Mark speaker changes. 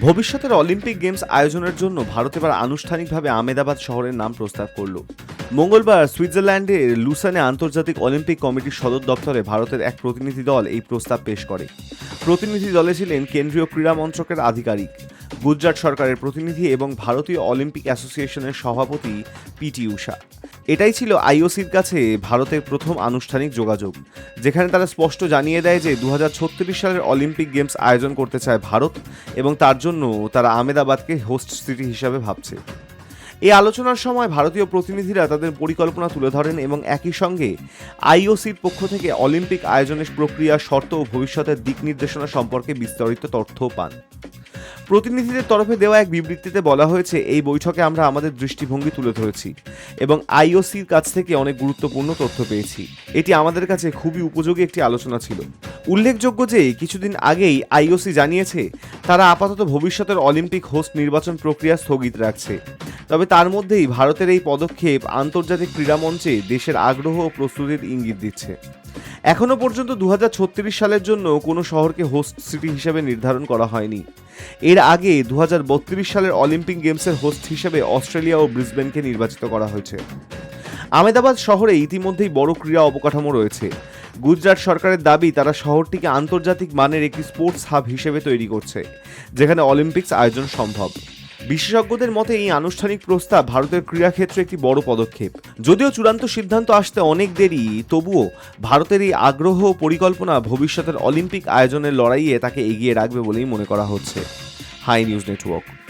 Speaker 1: ভবিষ্যতের Olympic games আয়োজনের জন্য ভারত এবার আনুষ্ঠানিকভাবে আমেদাবাদ শহরের নাম প্রস্তাব করল। মঙ্গলবার সুইজারল্যান্ডের লুসানে আন্তর্জাতিক অলিম্পিক কমিটির সদর দপ্তরে ভারতের এক প্রতিনিধি দল এই প্রস্তাব পেশ করে। প্রতিনিধি দলে ছিলেন কেন্দ্রীয় ক্রীড়া মন্ত্রকের আধিকারিক, গুজরাট সরকারের প্রতিনিধি এবং ভারতীয় অলিম্পিক অ্যাসোসিয়েশনের সভাপতি পিটি উষা এটাই ছিল আইওসির কাছে ভারতের প্রথম আনুষ্ঠানিক যোগাযোগ, যেখানে তারা স্পষ্ট জানিয়ে দেয় যে দু হাজার ছত্রিশ সালের অলিম্পিক গেমস আয়োজন করতে চায় ভারত এবং তার জন্য তারা আমেদাবাদকে হোস্ট সিটি হিসাবে ভাবছে। এই আলোচনার সময় ভারতীয় প্রতিনিধিরা তাদের পরিকল্পনা তুলে ধরেন এবং একই সঙ্গে আইওসির পক্ষ থেকে অলিম্পিক আয়োজনের প্রক্রিয়া, শর্ত ও ভবিষ্যতের দিক নির্দেশনা সম্পর্কে বিস্তারিত তথ্য পান। প্রতিনিধিদের তরফে দেওয়া এক বিবৃতিতে বলা হয়েছে, এই বৈঠকে আমরা আমাদের দৃষ্টিভঙ্গি তুলে ধরেছি এবং আইওসির কাছ থেকে অনেক গুরুত্বপূর্ণ তথ্য পেয়েছি। এটি আমাদের কাছে খুবই উপযোগী একটি আলোচনা ছিল। উল্লেখযোগ্য যে, কিছুদিন আগেই আইওসি জানিয়েছে, তারা আপাতত ভবিষ্যতের অলিম্পিক হোস্ট নির্বাচন প্রক্রিয়া স্থগিত রাখছে। তবে তার মধ্যেই ভারতের এই পদক্ষেপ আন্তর্জাতিক ক্রীড়া মঞ্চে দেশের আগ্রহ ও প্রস্তুতির ইঙ্গিত দিচ্ছে। এখনও পর্যন্ত দু হাজার ছত্রিশ সালের জন্য কোনো শহরকে হোস্ট সিটি হিসেবে নির্ধারণ করা হয়নি। এর আগে দু হাজার বত্রিশ সালের অলিম্পিক গেমসের হোস্ট হিসেবে অস্ট্রেলিয়া ও ব্রিসবেনকে নির্বাচিত করা হয়েছে। আমেদাবাদ শহরে ইতিমধ্যেই বড় ক্রীড়া অবকাঠামো রয়েছে। গুজরাট সরকারের দাবি, তারা শহরটিকে আন্তর্জাতিক মানের একটি স্পোর্টস হাব হিসেবে তৈরি করছে, যেখানে অলিম্পিক্স আয়োজন সম্ভব। বিশেষজ্ঞদের মতে, এই আনুষ্ঠানিক প্রস্তাব ভারতের ক্রীড়াক্ষেত্রে একটি বড় পদক্ষেপ। যদিও চূড়ান্ত সিদ্ধান্ত আসতে অনেক দেরি, তবুও ভারতের এই আগ্রহ পরিকল্পনা ভবিষ্যতের অলিম্পিক আয়োজনের লড়াইয়ে তাকে এগিয়ে রাখবে বলেই মনে করা হচ্ছে। High news network.